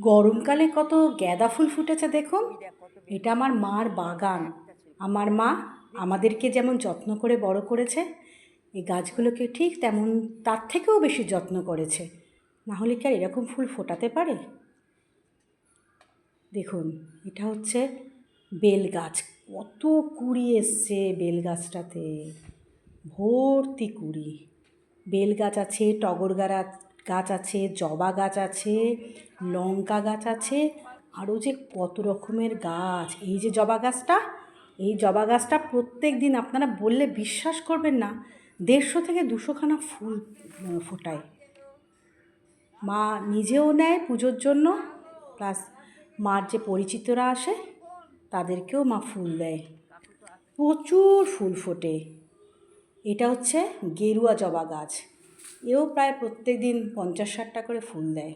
গরমকালে কত গ্যাদা ফুল ফুটেছে দেখুন। এটা আমার মার বাগান। আমার মা আমাদেরকে যেমন যত্ন করে বড় করেছে, এই গাছগুলোকে ঠিক তেমন তার থেকেও বেশি যত্ন করেছে। না হলে কি আর এরকম ফুল ফোটাতে পারে? দেখুন, এটা হচ্ছে বেল গাছ। কত কুড়ি এসছে বেল গাছটাতে। ভর্তি কুড়ি। বেল গাছ আছে, টগর গাছ গাছ আছে, জবা গাছ আছে, লঙ্কা গাছ আছে, আরও যে কত রকমের গাছ। এই যে জবা গাছটা, এই জবা গাছটা প্রত্যেক দিন আপনারা বললে বিশ্বাস করবেন না, দেড়শো থেকে দুশোখানা ফুল ফোটায়। মা নিজেও নেয় পুজোর জন্য, প্লাস মার যে পরিচিতরা আসে, তাদেরকেও মা ফুল দেয়। প্রচুর ফুল ফোটে। এটা হচ্ছে গেরুয়া জবা গাছ। এও প্রায় প্রত্যেক দিন পঞ্চাশ ষাটটা করে ফুল দেয়।